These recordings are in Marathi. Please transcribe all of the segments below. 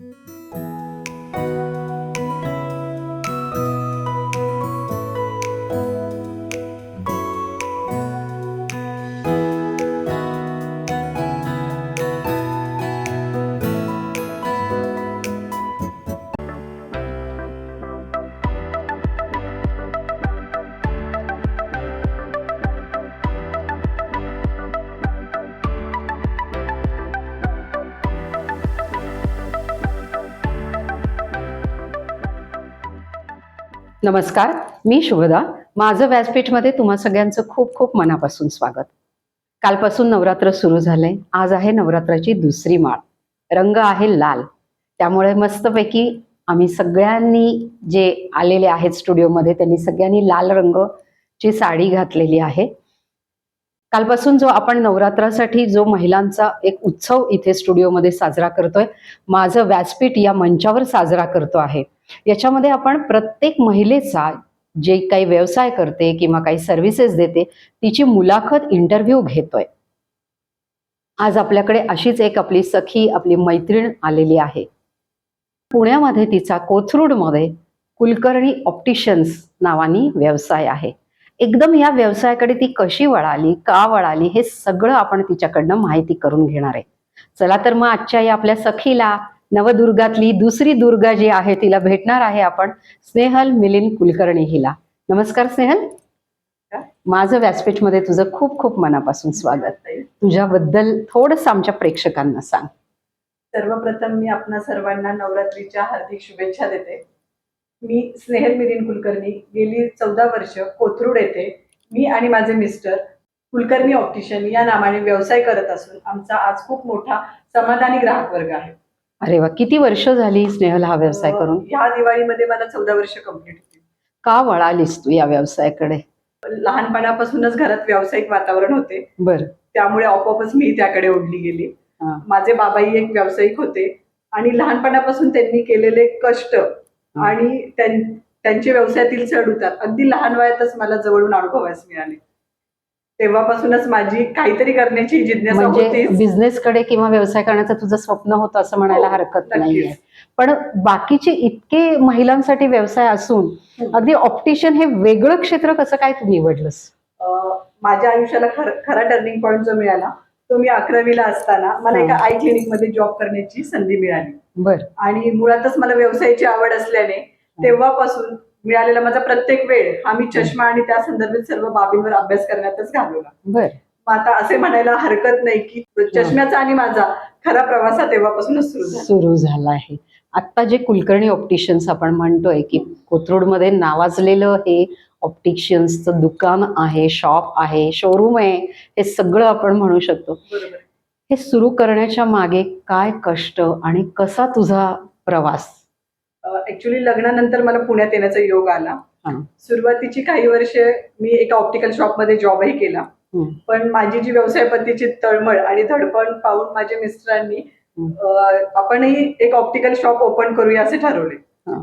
Música नमस्कार मी शुभदा. माझं व्यासपीठमध्ये तुम्हा सगळ्यांचं खूप खूप मनापासून स्वागत. कालपासून नवरात्र सुरू झालंय. आज आहे नवरात्राची दुसरी माळ. रंग आहे लाल. त्यामुळे मस्तपैकी आम्ही सगळ्यांनी जे आलेले आहेत स्टुडिओमध्ये त्यांनी सगळ्यांनी लाल रंगची साडी घातलेली आहे. कालपासून जो आपण नवरात्रासाठी जो महिलांचा एक उत्सव इथे स्टुडिओमध्ये साजरा करतोय माझं व्यासपीठ या मंचावर साजरा करतो आहे. याच्यामध्ये आपण प्रत्येक महिलेचा जे काही व्यवसाय करते किंवा काही सर्व्हिसेस देते तिची मुलाखत इंटरव्ह्यू घेतोय. आज आपल्याकडे अशीच एक आपली सखी आपली मैत्रीण आलेली आहे. पुण्यामध्ये तिचा कोथरूडमध्ये कुलकर्णी ऑप्टिशन्स नावानी व्यवसाय आहे. एकदम या व्यवसायाकडे ती कशी वळाली का वळाली हे सगळं आपण तिच्याकडनं माहिती करून घेणार आहे. चला तर मग आजच्या या आपल्या सखीला नवदुर्गातली दुसरी दुर्गा जी आहे तिला भेटणार आहे आपण स्नेहल मिलिंद कुलकर्णी हिला. नमस्कार स्नेहल. माझं व्यासपीठमध्ये तुझं खूप खूप मनापासून स्वागत. तुझ्याबद्दल थोडस आमच्या प्रेक्षकांना सांग. सर्वप्रथम मी आपणा सर्वांना नवरात्रीच्या हार्दिक शुभेच्छा देते. मी स्नेहल मिलिंद कुलकर्णी गेली चौदा वर्ष कोथरूड येथे. मी आणि माझे मिस्टर कुलकर्णी ऑप्टिशियन या नावाने व्यवसाय करत असून आमचा आज खूप मोठा समाधानी ग्राहक वर्ग आहे. अरे वा किती वर्ष झाली स्नेहल हा व्यवसाय करून? ह्या दिवाळीमध्ये मला चौदा वर्ष कंप्लीट होती का वळालीस तू या व्यवसायाकडे? लहानपणापासूनच घरात व्यावसायिक वातावरण होते. बर. त्यामुळे आपोआपच मी त्याकडे ओढली गेली. हा. माझे बाबाई एक व्यावसायिक होते आणि लहानपणापासून त्यांनी केलेले कष्ट आणि त्यां- त्यांचे व्यवसायातील चढ उतार. अगदी लहान वयातच मला जवळून अनुभवास मिळाले. तेव्हापासूनच माझी काहीतरी करण्याची जिज्ञासा म्हणजे होतीच बिझनेस कडे किंवा व्यवसाय करण्याचं तुझं स्वप्न होतं असं म्हणायला हो, हरकत. नाहीये पण बाकीचे इतके महिलांसाठी व्यवसाय असून हम्म. अगदी ऑप्टिशियन हे वेगळं क्षेत्र कसं काय तू निवडलंस माझ्या आयुष्याला खर टर्निंग पॉईंट जो मिळाला तो मी अकरावीला असताना मला एका हा. आय क्लिनिकमध्ये जॉब करण्याची संधी मिळाली बर आणि मुळातच मला व्यवसायाची आवड असल्याने तेव्हापासून मिळालेला माझा प्रत्येक वेळ हा मी चष्मा आणि त्या संदर्भित सर्व बाबींवर अभ्यास करण्यातच घालवला. बर. मग आता असे म्हणायला हरकत नाही की चष्म्याचा आणि माझा खरा प्रवास हा तेव्हापासूनच सुरू झाला. सुरू झाला आहे. आता जे कुलकर्णी ऑप्टिशियन्स आपण म्हणतोय की कोथरूडमध्ये नावाजलेलं हे ऑप्टिशियन्सचं दुकान आहे शॉप आहे शोरूम आहे हे सगळं आपण म्हणू शकतो. हे सुरू करण्याच्या मागे काय कष्ट आणि कसा तुझा प्रवास? ऍक्च्युली लग्नानंतर मला पुण्यात येण्याचा योग आला. सुरुवातीची काही वर्ष मी एका ऑप्टिकल शॉपमध्ये जॉबही केला. पण माझी जी व्यवसाय पद्धतीची तळमळ आणि धडपण पाहून माझ्या मिस्टरांनी आपणही एक ऑप्टिकल शॉप ओपन करूया असे ठरवले.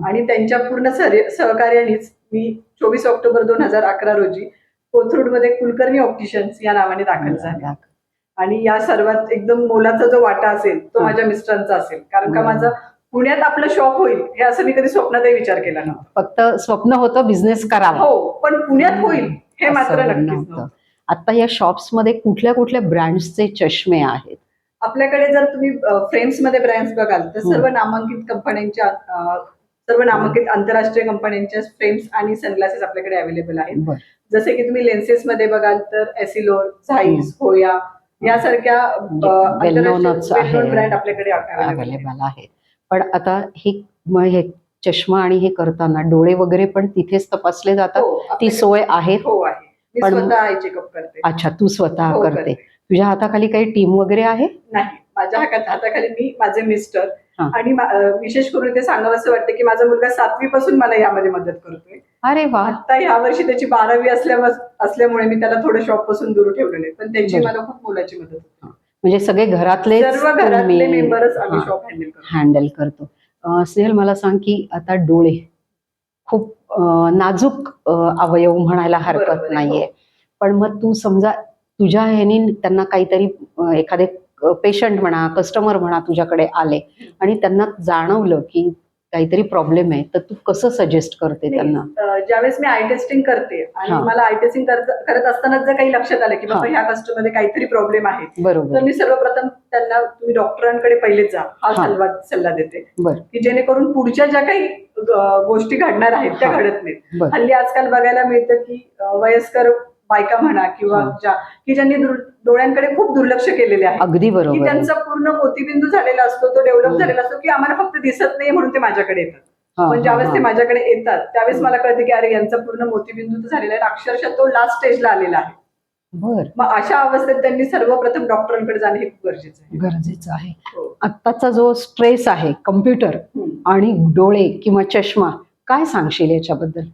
आणि त्यांच्या पूर्ण सहकार्यानेच मी चोवीस ऑक्टोबर दोन हजार अकरा रोजी कोथरूडमध्ये कुलकर्णी ऑप्टिशियन्स या नावाने दाखल झाले आणि या सर्वात एकदम मोलाचा जो वाटा असेल तो. माझ्या मिस्टरांचा असेल कारण का. माझं पुण्यात आपलं शॉप होईल हे असं मी कधी स्वप्नातही विचार केला नव्हता. फक्त स्वप्न होतं बिझनेस करावा. हो पण पुण्यात होईल हे मात्र नक्कीच. नव्हतं. आता या शॉप्समध्ये कुठल्या कुठल्या ब्रँड्सचे चष्मे आहेत? आपल्याकडे जर तुम्ही फ्रेम्समध्ये ब्रँड्स बघाल तर. सर्व नामांकित कंपन्यांच्या अं, सर्व नामांकित आंतरराष्ट्रीय कंपन्यांच्या फ्रेम्स आणि सनग्लासेस आपल्याकडे अवेलेबल आहेत. बर. जसे की तुम्ही लेन्सेस मध्ये बघाल तर एसिलोर झाईस होया यासारख्या आहे. ब्रँड आपल्याकडे available आहेत. अवेलेबल आहे पण आता हे हे चष्मा आणि हे करताना डोळे वगैरे पण तिथेच तपासले जातात. हो, ती सोय आहे. हो पण- अच्छा तू स्वतः हो, करते. तुझ्या हाताखाली काही टीम वगैरे आहे? नाही माझ्या हातात हाताखाली मी माझे मिस्टर. आणि विशेष करून ते सांगावं असं वाटतं की माझा मुलगा सातवी पासून मला यामध्ये मदत करतोय. अरे वा. आता ह्या वर्षी त्याची बारावी असल्यामुळे मी त्याला थोडं शॉपपासून दूर ठेवलेले पण त्याची. मला खूप मोलाची मदत होते. म्हणजे सगळे घरातले हँडल करतो. स्नेहल मला सांग की आता डोळे खूप नाजूक अवयव म्हणायला हरकत नाहीये. हो. पण मग तू समजा तुझ्या ह्यानी त्यांना काहीतरी एखादे पेशंट म्हणा कस्टमर म्हणा तुझ्याकडे आले आणि त्यांना जाणवलं की काहीतरी प्रॉब्लेम आहे तर तू कसं सजेस्ट करते त्यांना ज्यावेळेस मी आय टेस्टिंग करते आणि. मला आय टेस्टिंग करत असताना जर काही लक्षात आलं की बाबा. ह्या कस्टमरमध्ये काहीतरी प्रॉब्लेम आहे तर बरोबर मी सर्वप्रथम त्यांना तुम्ही डॉक्टरांकडे पहिले जा हा. सल्ला सल्ला देते की जेणेकरून पुढच्या ज्या काही गोष्टी घडणार आहेत त्या. घडत नाहीत हल्ली आजकाल बघायला मिळतं की वयस्कर बायका म्हणा किंवा हा. ज्या की ज्यांनी डोळ्यांकडे खूप दुर्लक्ष केलेले आहे अगदी की बरोबर. त्यांचा पूर्ण मोतीबिंदू झालेला असतो तो डेव्हलप हम्म. झालेला असतो की आम्हाला फक्त दिसत नाही म्हणून ते माझ्याकडे येतात हा, पण हा, ज्यावेळेस ते हा. माझ्याकडे येतात त्यावेळेस मला कळतं की अरे यांचा पूर्ण मोतीबिंदू तर झालेला आहे आणि अक्षरशः तो लास्ट स्टेजला आलेला आहे बर मग अशा अवस्थेत त्यांनी सर्वप्रथम डॉक्टरांकडे जाणे हे खूप गरजेचं आहे गरजेचं आहे हो. आत्ताचा जो स्ट्रेस आहे कम्प्युटर हम्म. आणि डोळे किंवा चष्मा काय सांगशील याच्याबद्दल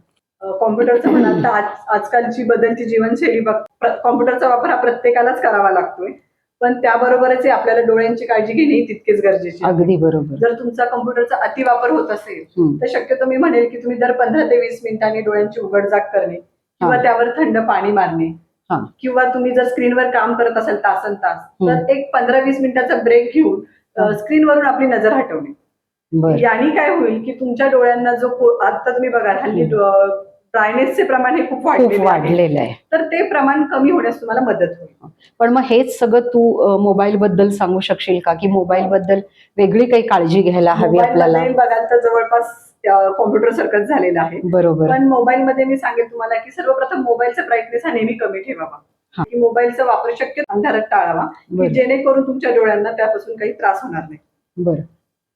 कॉम्प्युटरचं म्हणाल तर आज आजकालची बदलती जीवनशैली बघ कॉम्प्युटरचा वापर हा प्रत्येकालाच करावा लागतोय पण त्याबरोबरच आपल्याला डोळ्यांची काळजी घेणे ही तितकीच गरजेची. अगदी बरोबर जर तुमचा कॉम्प्युटरचा अतिवापर होत असेल. तर शक्यतो मी म्हणेल की तुम्ही दर पंधरा ते वीस मिनिटांनी डोळ्यांची उघडजाग करणे किंवा. त्यावर थंड पाणी मारणे. किंवा तुम्ही जर स्क्रीनवर काम करत असाल तासन तास. तर एक पंधरा वीस मिनिटाचा ब्रेक घेऊन. स्क्रीनवरून आपली नजर हटवणे याने काय होईल की तुमच्या डोळ्यांना जो आता तुम्ही बघा हल्ली ड्रायनेसचे प्रमाण हे खूप खूप वाढलेले आहे. तर ते प्रमाण कमी होण्यास तुम्हाला मदत होईल. पण मग हेच सगळं तू मोबाईल बद्दल सांगू शकशील का? की मोबाईल बद्दल वेगळी काही काळजी घ्यायला हवी आपल्याला? मोबाईलमध्ये बघाल तर जवळपास कॉम्प्युटर सारखंच झालेलं आहे. बरोबर. पण मोबाईल मध्ये मी सांगेन तुम्हाला की सर्वप्रथम मोबाईलचा ब्राईटनेस हा नेहमी कमी. ठेवावा. की मोबाईलचा वापर शक्य अंधारात टाळावा जेणेकरून तुमच्या डोळ्यांना त्यापासून काही त्रास होणार नाही. बरं.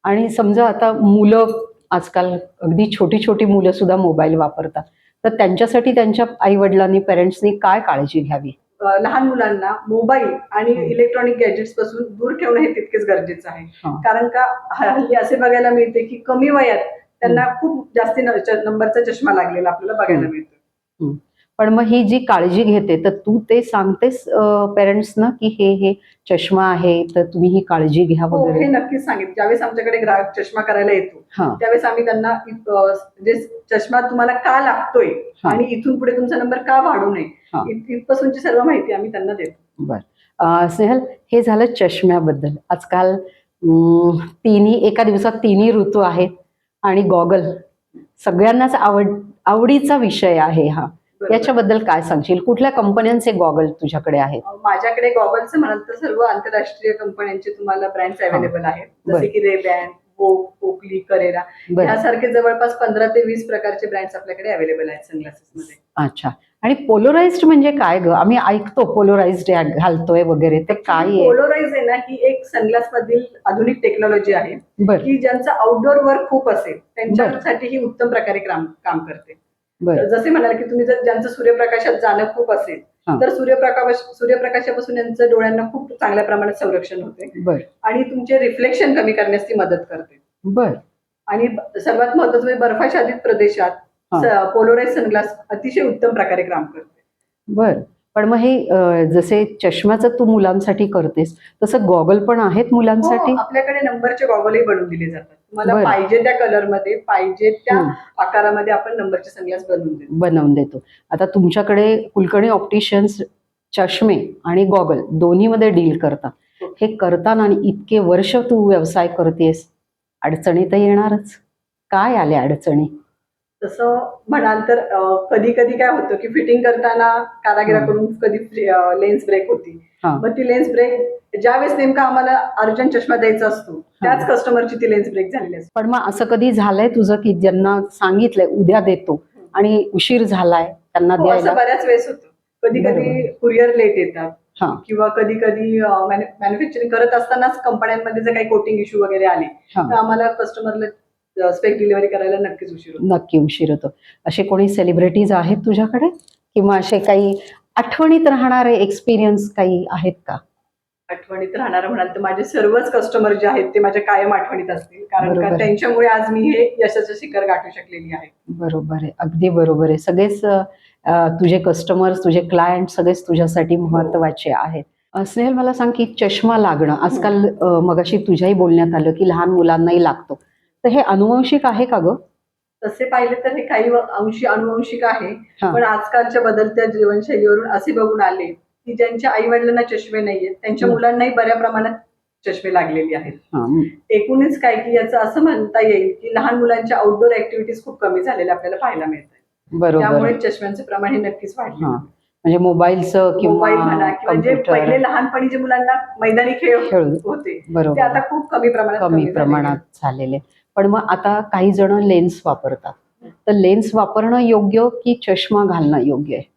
आणि समजा आता मुलं आजकाल अगदी छोटी छोटी मुलं सुद्धा मोबाईल वापरतात. तर त्यांच्यासाठी त्यांच्या आई वडिलांनी पेरेंट्सनी काय काळजी घ्यावी लहान मुलांना मोबाईल आणि. इलेक्ट्रॉनिक गॅजेट्सपासून दूर ठेवणं हे तितकेच गरजेचं आहे. कारण का हल्ली असे बघायला मिळते की कमी वयात त्यांना खूप जास्ती नंबरचा चष्मा लागलेला आपल्याला बघायला. मिळतो पण मग ही जी काळजी घेते तर तू ते सांगतेस पेरेंट्सना की हे हे चष्मा आहे तर तुम्ही ही काळजी घ्या हो हे वगैरे नक्कीच सांगितलं ज्यावेळेस आमच्याकडे ग्राहक चष्मा करायला येतो हा त्यावेळेस आम्ही त्यांना म्हणजे चष्मा तुम्हाला का लागतोय हा. आणि इथून पुढे तुमचा नंबर का वाढू नये हा. इथपासूनची सर्व माहिती आम्ही त्यांना देतो बर स्नेहल हे झालं चष्म्याबद्दल आजकाल तिन्ही एका दिवसात तिन्ही ऋतू आहेत आणि गॉगल सगळ्यांनाच आवड आवडीचा विषय आहे हा. याच्याबद्दल काय सांगशील? कुठल्या कंपन्यांचे गॉगल तुझ्याकडे आहेत? माझ्याकडे गॉगलचं म्हणाल तर सर्व आंतरराष्ट्रीय कंपन्यांचे तुम्हाला ब्रँड्स अवेलेबल आहेत. जसे की रेबॅन ओकली करेरा यासारखे जवळपास पंधरा ते वीस प्रकारचे ब्रँड्स आपल्याकडे अवेलेबल आहेत सनग्लासेस मध्ये. अच्छा. आणि पोलोराइज्ड म्हणजे काय ग? आम्ही ऐकतो पोलोराइज्ड घालतोय वगैरे ते काय पोलोराइज आहे ना ही एक सनग्लास मधील आधुनिक टेक्नॉलॉजी आहे. की ज्यांचं आउटडोअर वर्क खूप असेल त्यांच्यासाठी ही उत्तम प्रकारे काम करते. जसे म्हणाल की तुम्ही जर ज्यांचं सूर्यप्रकाशात जाणं खूप असेल. तर सूर्यप्रकाश सूर्यप्रकाशापासून यांचं डोळ्यांना खूप चांगल्या प्रमाणात संरक्षण होते. आणि तुमचे रिफ्लेक्शन कमी करण्यास ती मदत करते. बर. आणि सर्वात महत्वाचं म्हणजे बर्फाच्छादित प्रदेशात. पोलोराइज सनग्लास अतिशय उत्तम प्रकारे काम करते. बर. पण मग हे जसे चष्म्याचं तू मुलांसाठी करतेस तसं गॉगल पण आहेत मुलांसाठी? हो, आपल्याकडे नंबरचे गॉगलही बनवून दिले जातात. बरं. पाहिजे त्या कलरमध्ये पाहिजे त्या. आकारामध्ये आपण नंबरचे सनग्लास बनवून देतो. बनवून देतो. आता तुमच्याकडे कुलकर्णी ऑप्टिशियन्स चष्मे आणि गॉगल दोन्हीमध्ये डील करतात. हे. करताना आणि इतके वर्ष तू व्यवसाय करतेस अडचणी तर येणारच. काय आल्या अडचणी? तसं म्हणाल तर कधी कधी काय होतं की फिटिंग करताना कारागिराकडून कधी लेन्स ब्रेक होती. मग ती लेन्स ब्रेक ज्यावेळेस नेमका आम्हाला अर्जंट चष्मा द्यायचा असतो त्याच कस्टमरची ती लेन्स ब्रेक झालेली असते. पण मग असं कधी झालंय तुझं की ज्यांना सांगितलंय उद्या देतो आणि उशीर झालाय त्यांना हो, असं द्यायला बऱ्याच वेळेस होतं. कधी कधी. कुरिअर लेट येतात. हा. किंवा कधी कधी मॅन्युफॅक्चरिंग करत असतानाच कंपन्यांमध्ये जर काही कोटिंग इश्यू वगैरे आले तर आम्हाला कस्टमरला स्पेक डिलिव्हरी करायला नक्कीच उशीर होतो. नक्की उशीर होतो. असे कोणी सेलिब्रिटीज आहेत तुझ्याकडे? किंवा असे काही आठवणीत राहणारे एक्सपिरियन्स काही आहेत का? आठवणीत राहणार म्हणाल तर माझे सर्वच कस्टमर जे आहेत ते माझ्या कायम आठवणीत असतील. कारण. का त्यांच्यामुळे आज मी हे यशाचं शिखर गाठू शकलेली आहे. बरोबर आहे. अगदी बरोबर आहे. सगळेच तुझे कस्टमर्स तुझे क्लायंट सगळेच तुझ्यासाठी महत्त्वाचे आहेत. स्नेहल मला सांग की चष्मा लागणं. आजकाल मगाशी तुझ्याही बोलण्यात आलं की लहान मुलांनाही लागतो. तर हे अनुवंशिक आहे का ग? तसे पाहिले तर हे काही अंशी अनुवंशिक आहे. हा. पण आजकालच्या बदलत्या जीवनशैलीवरून असे बघून आले की ज्यांच्या आई वडिलांना चष्मे नाहीयेत त्यांच्या. मुलांनाही बऱ्या प्रमाणात चष्मे लागलेली आहेत. हा एकूणच काय की याचं असं म्हणता येईल की लहान मुलांच्या आउटडोर ऍक्टिव्हिटीज खूप कमी झालेल्या आपल्याला पाहायला मिळतात बरोबर. त्यामुळे चष्म्यांचं प्रमाण हे नक्कीच वाढले. हा. म्हणजे मोबाईलचं मोबाईल म्हणा किंवा किंवा जे कम्प्युटर. पहिले लहानपणी जे मुलांना मैदानी खेळ खेळ. होते ते बरोबर. आता खूप कमी प्रमाणात कमी झालेले प्रमाणात झालेले. पण मग आता काही जण लेन्स वापरतात तर लेन्स वापरणं योग्य की चष्मा घालणं योग्य आहे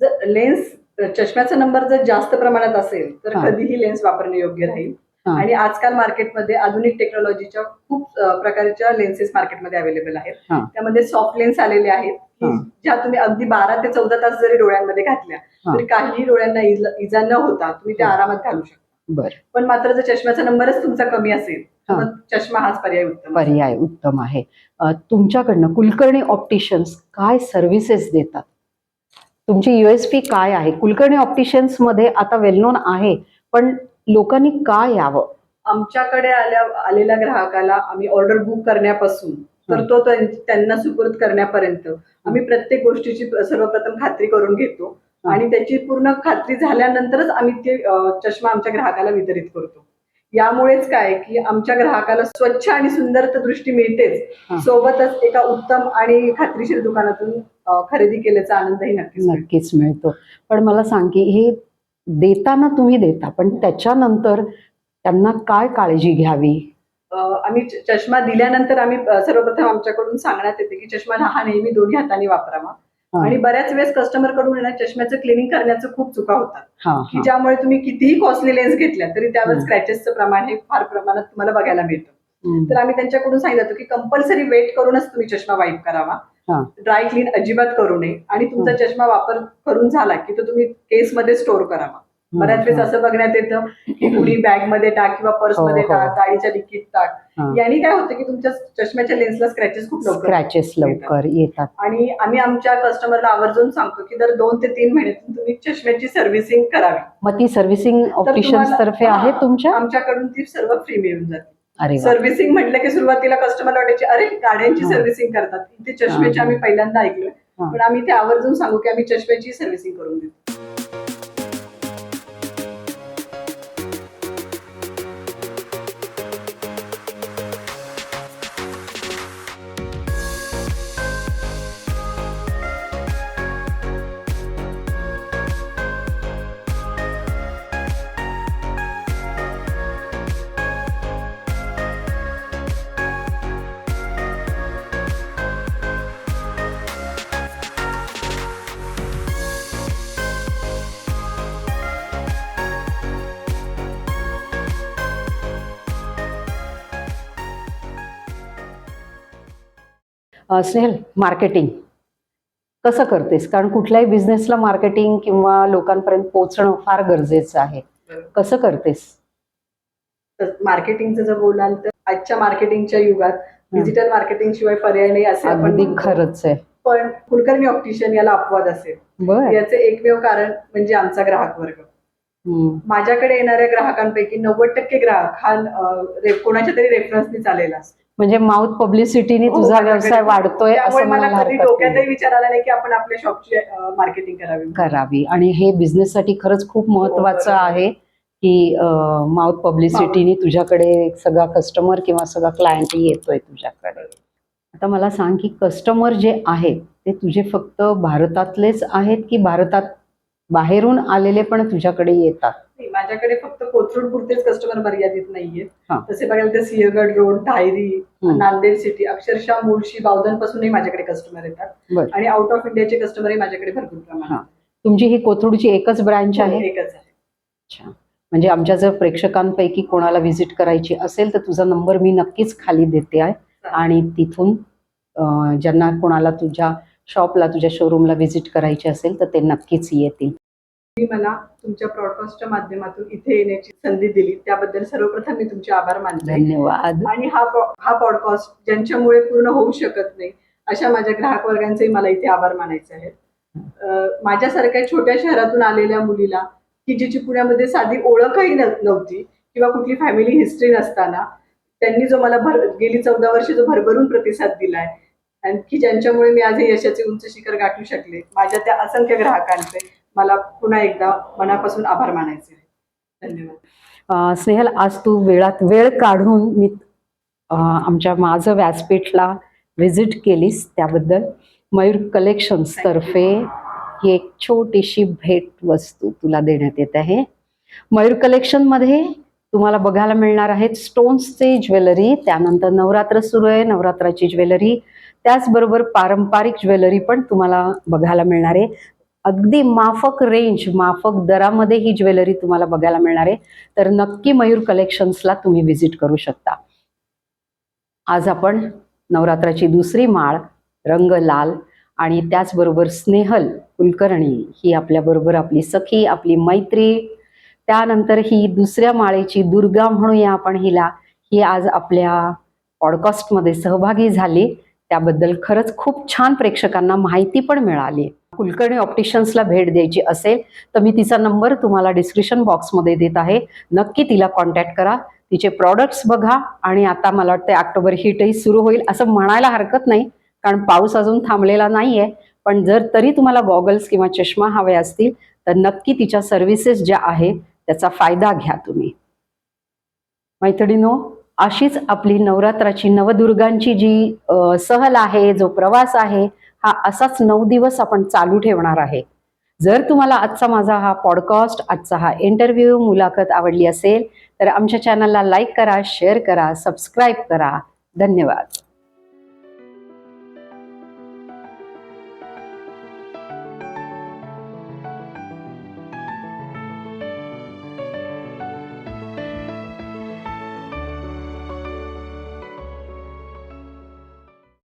जर लेन्स चष्म्याचा नंबर जर जास्त प्रमाणात असेल तर हा. कधीही लेन्स वापरणे योग्य राहील हा. आणि आजकाल मार्केटमध्ये आधुनिक टेक्नॉलॉजीच्या खूप अ, प्रकारच्या लेन्सेस मार्केटमध्ये अवेलेबल आहेत हा. त्यामध्ये सॉफ्ट लेन्स आलेले आहेत की हा. ज्या तुम्ही अगदी बारा ते चौदा तास जरी डोळ्यांमध्ये घातल्या हा. तरी काहीही डोळ्यांना इजा- इजा न होता तुम्ही त्या. आरामात घालू शकता बर. पण मात्र जर चष्म्याचा नंबरच तुमचा कमी असेल तर चष्मा हाच पर्याय उत्तम पर्याय उत्तम आहे. तुमच्याकडनं कुलकर्णी ऑप्टिशियन्स काय सर्व्हिसेस देतात? तुमची युएसपी काय आहे? कुलकर्णी ऑप्टिशियन्समध्ये आता वेल नोन आहे पण लोकांनी का यावं? आमच्याकडे आल्या आलेल्या ग्राहकाला आम्ही ऑर्डर बुक करण्यापासून तर. तो त्यां- त्यांना सुपूर्द करण्यापर्यंत आम्ही प्रत्येक गोष्टीची सर्वप्रथम खात्री करून घेतो. आणि त्याची पूर्ण खात्री झाल्यानंतरच आम्ही ते चष्मा आमच्या ग्राहकाला वितरित करतो यामुळेच काय की आमच्या ग्राहकाला स्वच्छ आणि सुंदर तर दृष्टी. मिळतेच सोबतच एका उत्तम आणि खात्रीशीर दुकानातून खरेदी केल्याचा आनंदही नक्कीच. नक्कीच मिळतो पण मला सांग की हे देताना तुम्ही देता पण त्याच्यानंतर त्यांना काय काळजी घ्यावी आम्ही चष्मा दिल्यानंतर आम्ही सर्वप्रथम आमच्याकडून सांगण्यात येते की चष्मा हा नेहमी दोन्ही हाताने वापरावा. आणि बऱ्याच वेळेस कस्टमरकडून चष्म्याचं क्लिनिंग करण्याचं खूप चुका होतात. की ज्यामुळे तुम्ही कितीही कॉस्टली लेन्स घेतल्या तरी त्यावर. स्क्रॅचेसचं प्रमाण हे फार प्रमाणात तुम्हाला बघायला मिळतं. तर आम्ही त्यांच्याकडून सांगितलं होतं की कंपल्सरी वेट करूनच तुम्ही चष्मा वाईप करावा. ड्राय क्लीन अजिबात करू नये. आणि तुमचा चष्मा वापर करून झाला की तो तुम्ही केसमध्ये स्टोअर करावा. बऱ्याच वेळेस हा. असं बघण्यात येतं की कुणी बॅगमध्ये टाक किंवा पर्स हो, मध्ये हो. टाक गाडीच्या डिक्कीत टाक हा. यांनी काय होतं की तुमच्या चष्म्याच्या लेन्सला स्क्रॅचेस खूप लवकर स्क्रॅचेस लवकर येतात आणि आम्ही आमच्या कस्टमरला आवर्जून सांगतो की दर दोन ते तीन महिन्यातून तुम्ही चष्म्याची सर्व्हिसिंग करावी मग ती सर्व्हिसिंग ऑप्टिशियन्स तुम्हाला- तर्फे आहे हा, तुमच्या आमच्याकडून ती सर्व फ्री मिळून जाते. सर्व्हिसिंग म्हटलं की सुरुवातीला कस्टमरला वाटायची अरे गाड्यांची हा. सर्व्हिसिंग करतात इथे चष्म्याची हा. आम्ही पहिल्यांदा ऐकलोय हा. पण आम्ही ते आवर्जून सांगू की आम्ही चष्म्याची सर्व्हिसिंग करून देतो स्नेहल मार्केटिंग कसं करतेस? कारण कुठल्याही बिझनेसला मार्केटिंग किंवा लोकांपर्यंत पोहोचणं फार गरजेचं आहे. कसं करतेस? तर मार्केटिंगचं जर बोलाल तर आजच्या मार्केटिंगच्या युगात डिजिटल मार्केटिंग शिवाय पर्याय नाही असे आपण. खरंच आहे. पण कुलकर्णी ऑप्टिशियन याला अपवाद असेल. याचे एकमेव कारण म्हणजे आमचा ग्राहक वर्ग. माझ्याकडे येणाऱ्या ग्राहकांपैकी नव्वद टक्के ग्राहक हा कोणाच्या तरी रेफरन्सनी चाललेला असतो. म्हणजे माउथ पब्लिसिटीने हो, तुझा माझ्याकडे- व्यवसाय वाढतोय असं मला कधी डोक्यातही नाही. विचार आला नाही की आपण आपल्या शॉपची मार्केटिंग करावी करावी. आणि हे बिझनेस साठी खरंच खूप महत्वाचं बरोबर. आहे की माउथ पब्लिसिटीने तुझ्याकडे सगळा कस्टमर किंवा सगळा क्लायंट येतोय तुझ्याकडे. आता मला सांग की कस्टमर जे आहेत ते तुझे फक्त भारतातलेच आहेत की भारतात बाहेरून आलेले पण तुझ्याकडे येतात? माझ्याकडे फक्त कोथरूड पुरतेच कस्टमर मर्यादित नाहीये हा. तसे बघायला तर सिंहगड रोड धायरी. नांदेड सिटी अक्षरशः मुळशी बावधन पासूनही माझ्याकडे कस्टमर येतात. आणि आउट ऑफ इंडियाचे कस्टमरही माझ्याकडे भरपूर हा. प्रमाणात तुमची ही कोथरूडची एकच ब्रांच आहे? एकच आहे. अच्छा. म्हणजे आमच्या जर प्रेक्षकांपैकी कोणाला व्हिजिट करायची असेल तर तुझा नंबर मी नक्कीच खाली देते आहे. आणि तिथून ज्यांना कोणाला तुझ्या शॉपला तुझ्या शोरूमला व्हिजिट करायची असेल तर ते नक्कीच येतील. तुम्ही मला तुमच्या ब्रॉडकास्टच्या माध्यमातून इथे येण्याची संधी दिली. त्याबद्दल सर्वप्रथम मी तुमचे आभार मानते. धन्यवाद. आणि हा हा पॉडकास्ट ज्यांच्यामुळे पूर्ण होऊ शकत नाही अशा माझ्या ग्राहक वर्गांचेही मला इथे आभार मानायचे आहेत. माझ्यासारख्या छोट्या शहरातून आलेल्या मुलीला की जिची पुण्यामध्ये साधी ओळखही नव्हती किंवा कुठली फॅमिली हिस्ट्री नसताना त्यांनी जो मला भर गेली चौदा वर्ष जो भरभरून प्रतिसाद दिलाय आणि की ज्यांच्यामुळे मी आज हे यशाचे उंच शिखर गाठू शकले माझ्या त्या असंख्य ग्राहकांचे मला पुन्हा एकदा मनापासून आभार मानायचे आहेत धन्यवाद. स्नेहल आज तू वेळात वेळ काढून मी आमच्या माझं व्यासपीठला व्हिजिट केलीस त्याबद्दल. मयूर कलेक्शन्स तर्फे ही एक छोटीशी भेट वस्तू तुला देण्यात येत आहे. मयूर कलेक्शनमध्ये तुम्हाला बघायला मिळणार आहेत स्टोन्सचे ज्वेलरी त्यानंतर नवरात्र सुरू आहे नवरात्राची ज्वेलरी. त्याचबरोबर पारंपरिक ज्वेलरी पण तुम्हाला बघायला मिळणार आहे. अगदी माफक रेंज माफक दरामध्ये ही ज्वेलरी तुम्हाला बघायला मिळणार आहे. तर नक्की मयूर कलेक्शन्सला तुम्ही व्हिजिट करू शकता. आज आपण नवरात्राची दुसरी माळ रंग लाल आणि त्याचबरोबर स्नेहल कुलकर्णी ही आपल्याबरोबर आपली सखी आपली मैत्री. त्यानंतर ही दुसऱ्या माळेची दुर्गा म्हणूया आपण हिला. ही आज आपल्या पॉडकास्टमध्ये सहभागी झाली. त्याबद्दल खरंच खूप छान प्रेक्षकांना माहिती पण मिळाली. कुलकर्णी ऑप्टिशन्सला भेट द्यायची असेल तर मी तिचा नंबर तुम्हाला डिस्क्रिप्शन बॉक्समध्ये देत आहे. नक्की तिला कॉन्टॅक्ट करा. तिचे प्रॉडक्ट्स बघा आणि आता मला वाटतं ऑक्टोबर हिटही सुरू होईल असं म्हणायला हरकत नाही कारण पाऊस अजून थांबलेला नाही आहे पण जर तरी तुम्हाला गॉगल्स किंवा चष्मा हवे असतील तर नक्की तिच्या सर्व्हिसेस ज्या आहे त्याचा फायदा घ्या तुम्ही. मैत्रिणीनो अशीच आपली नवरात्राची नवदुर्गांची जी सहल आहे जो प्रवास आहे हा असाच नऊ दिवस आपण चालू ठेवणार आहे. जर तुम्हाला आजचा माझा हा पॉडकास्ट आजचा हा इंटरव्ह्यू मुलाखत आवडली असेल तर आमच्या चॅनलला लाईक करा शेअर करा सबस्क्राईब करा. धन्यवाद.